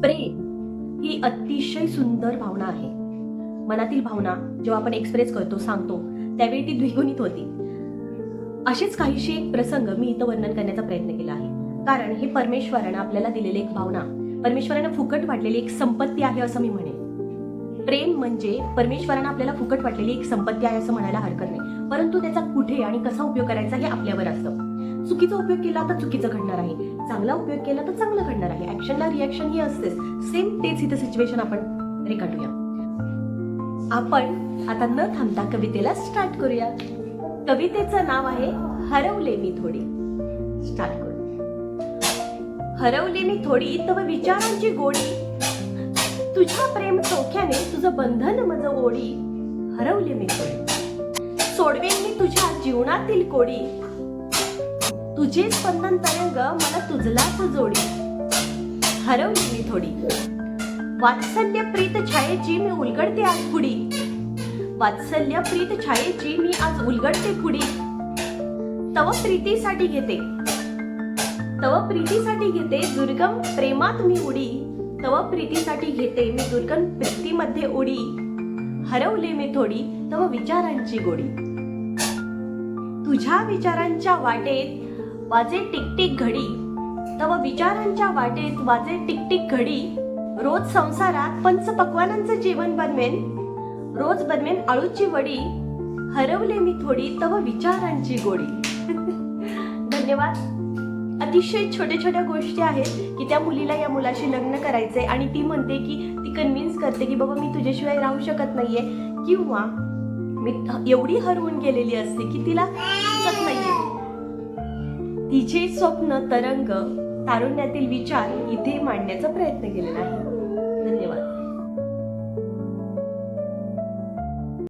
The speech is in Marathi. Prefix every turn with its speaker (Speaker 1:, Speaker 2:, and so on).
Speaker 1: प्रेम ही अतिशय सुंदर भावना आहे. मनातील भावना जेव्हा आपण एक्सप्रेस करतो सांगतो त्यावेळी ती द्विगुणित होती. असेच काहीशी एक प्रसंग मी इथं वर्णन करण्याचा प्रयत्न केला आहे. कारण हे परमेश्वरानं आपल्याला दिलेली एक भावना परमेश्वरानं फुकट वाटलेली एक संपत्ती आहे असं मी म्हणेन. प्रेम म्हणजे परमेश्वरानं आपल्याला फुकट वाटलेली एक संपत्ती आहे असं म्हणायला हरकत नाही. परंतु त्याचा कुठे आणि कसा उपयोग करायचा हे आपल्यावर असतं. चुकीचा उपयोग केला तर चुकीचं घडणार आहे. चांगला उपयोग केला तर चांगलं घडणार आहे. ऍक्शनला रिॲक्शन ही असतेच. सेम तेच इथं सिच्युएशन आपण रेखाटूया. आपण आता न थांबता कवितेला स्टार्ट करूया. कवितेचं नाव आहे हरवले मी थोडी. स्टार्ट करू हरवले मी थोडी तव विचारांची गोडी. तुझ्या प्रेम चोख्याने तुझं बंधन मज ओढी. हरवले मी थोडी. सोडवेन मी तुझ्या जीवनातील कोडी. तुझे स्पंदन तरंग मला तुझलाच जोडी हरवली मी थोडी. वात्सल्य प्रीत छायेची मी उलगडते आज पुढी वात्सल्य प्रीत छायेची मी आज उलगडते पुडी तव प्रीतीसाठी घेते. तव प्रीतीसाठी घेते दुर्गम प्रेमात मी उडी. तव प्रीतीसाठी घेते मी दुर्गम प्रीतीमध्ये उडी. हरवले मी थोडी तव विचारांची गोडी. तुझ्या विचारांच्या वाटेत वाजे टिकटिक घडी. तव विचारांच्या वाटेत वाजे टिकटिक घडी. रोज संसारात पंचपक्वानांचं जेवण बनवेन. रोज बनवेन आळूची वडी. हरवले मी थोडी तव विचारांची गोडी. धन्यवाद. अतिशय छोट्या छोट्या गोष्टी आहेत की त्या मुलीला या मुलाशी लग्न करायचंय आणि ती म्हणते की ती कन्व्हिन्स करते की बाबा मी तुझ्याशिवाय राहू शकत नाहीये. किंवा मी एवढी हरवून गेलेली असते की तिला नाही तिचे स्वप्न तरंग तारुण्यातील विचार इथे मांडण्याचा प्रयत्न केलेला आहे.